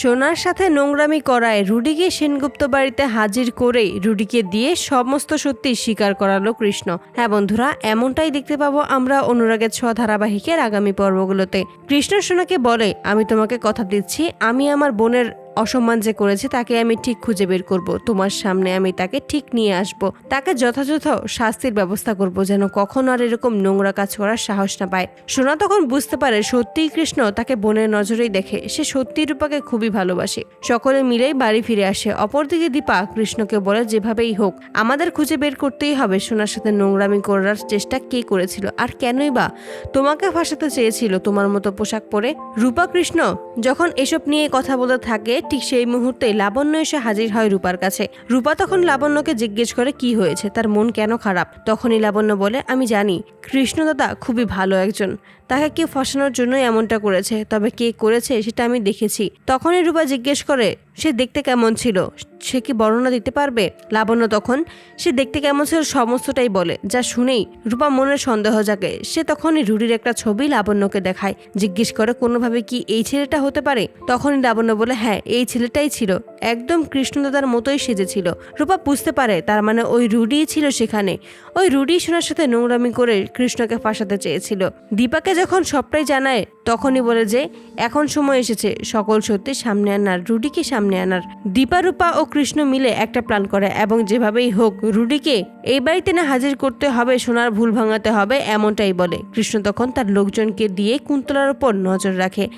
সোনার সাথে নোংরামি করায় রুডিকে সেনগুপ্ত বাড়িতে হাজির করেই রুডিকে দিয়ে সমস্ত সত্যি স্বীকার করালো কৃষ্ণ। হ্যাঁ বন্ধুরা, এমনটাই দেখতে পাবো আমরা অনুরাগের ছ ধারাবাহিকের আগামী পর্বগুলোতে। কৃষ্ণ সোনাকে বলে, আমি তোমাকে কথা দিচ্ছি, আমি আমার বোনের অসম্মান যে করেছে, তাকে আমি ঠিক খুঁজে বের করব। তোমার সামনে আমি তাকে ঠিক নিয়ে আসব। তাকে যথাযথ শাস্তির ব্যবস্থা করব, যেন কখনো আর এরকম নোংরা কাজ করার সাহস না পায়। সোনা তখন বুঝতে পারে সত্যিই কৃষ্ণ তাকে বোনের নজরেই দেখে। সে সত্যি রূপাকে খুবই ভালোবাসে। সকলে মিলেই বাড়ি ফিরে আসে। অপরদিকে দীপা কৃষ্ণকে বলে, যেভাবেই হোক, আমাদের খুঁজে বের করতেই হবে। সোনার সাথে নোংরামি করার চেষ্টা কে করেছিল? আর কেনই বা? তোমাকে ফাঁসাতে চেয়েছিল তোমার মতো পোশাক পরে? রূপা, কৃষ্ণ, যখন এসব নিয়ে কথা বলতে থাকে ঠিক সেই মুহূর্তে লাবণ্য এসে হাজির হয় রূপার কাছে। রূপা তখন লাবণ্যকে জিজ্ঞেস করে, কি হয়েছে? তার মন কেন খারাপ? তখনই লাবণ্য বলে, আমি জানি, কৃষ্ণদাদা খুবই ভালো একজন। তাকে কেউ ফসানোর জন্য এমনটা করেছে, তবে কে করেছে সেটা আমি দেখেছি। তখনই রূপা জিজ্ঞেস করে সে দেখতে কেমন ছিল? সে কি বর্ণনা দিতে পারবে? লাবণ্য তখন, সে দেখতে কেমন ছিল সমস্তটাই বলে, যা শুনেই রূপা মনের সন্দেহ জাগে। সে তখনই রুডির একটা ছবি লাবণ্যকে দেখায়, জিজ্ঞেস করে কোনোভাবে কি এই ছেলেটা হতে পারে? তখনই লাবণ্য বলে হ্যাঁ এই ছেলেটাই ছিল। একদম কৃষ্ণদাদার মতোই সেজেছিল। রূপা বুঝতে পারে, তার মানে ওই রুডিই ছিল সেখানে। ওই রুডি সোনার সাথে নোংরামি করে কৃষ্ণকে ফাঁসাতে চেয়েছিল। দীপাকে যখন সবটাই জানায়, তখনই বলে যে, এখন সময় এসেছে, সকল সত্যি সামনে আনার, রুডিকে সামনে আনার। দীপা, রূপা ও কৃষ্ণ মিলে একটা প্ল্যান করে এবং যেভাবেই হোক, রুডিকে, এই বাড়িতে না হাজির করতে হবে, সোনার ভুল ভাঙাতে হবে, এমনটাই বলে। কৃষ্ণ তখন তার লোকজনকে দিয়ে কুন্তলার উপর নজর রাখে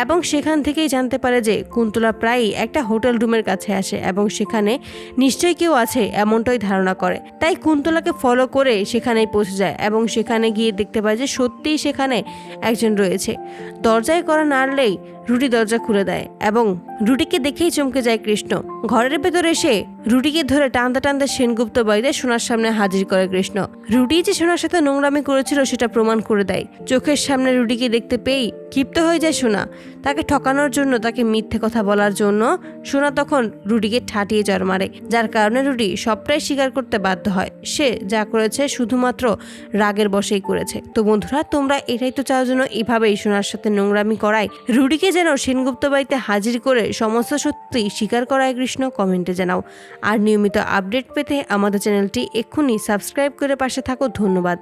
এবং সেখান থেকেই জানতে পারে যে, কুন্তলা প্রায়ই একটা হোটেল রুমের কাছে আসে এবং সেখানে নিশ্চয়ই কেউ আছে এমনটাই ধারণা করে। তাই কুন্তলাকে ফলো করে সেখানেই পৌঁছে যায় এবং সেখানে গিয়ে দেখতে পায় যে সত্যিই সেখানে একজন রয়েছে। দরজায় করা নাড়লেই রুটি দরজা খুলে দেয় এবং রুটিকে দেখেই চমকে যায় কৃষ্ণ। ঘরের ভেতরে এসে রুটিকে ধরে টানতে টানতে সেনগুপ্ত বাড়িতে সোনার সামনে হাজির করে কৃষ্ণ। রুটি যে সোনার সাথে নোংরামি করেছিল সেটা প্রমাণ করে দেয়। চোখের সামনে রুটিকে দেখতে পেয়েই ক্ষিপ্ত হয়ে যায় সোনা। তাকে ঠকানোর জন্য, তাকে মিথ্যে কথা বলার জন্য সোনা তখন রুটিকে ঠাটিয়ে জ্বর মারে। যার কারণে রুটি সবটাই স্বীকার করতে বাধ্য হয়। সে যা করেছে শুধুমাত্র রাগের বসেই করেছে। তো বন্ধুরা, তোমরা এটাই তো চাও যেন এভাবেই সোনার সাথে নোংরামি করায়। রুটিকে যেন সেনগুপ্ত বাড়িতে হাজির করে সমস্ত সত্যি স্বীকার করায় কৃষ্ণ। কমেন্টে জানাও। আর নিয়মিত আপডেট পেতে আমাদের চ্যানেলটি এক্ষুনি সাবস্ক্রাইব করে পাশে থাকো। ধন্যবাদ।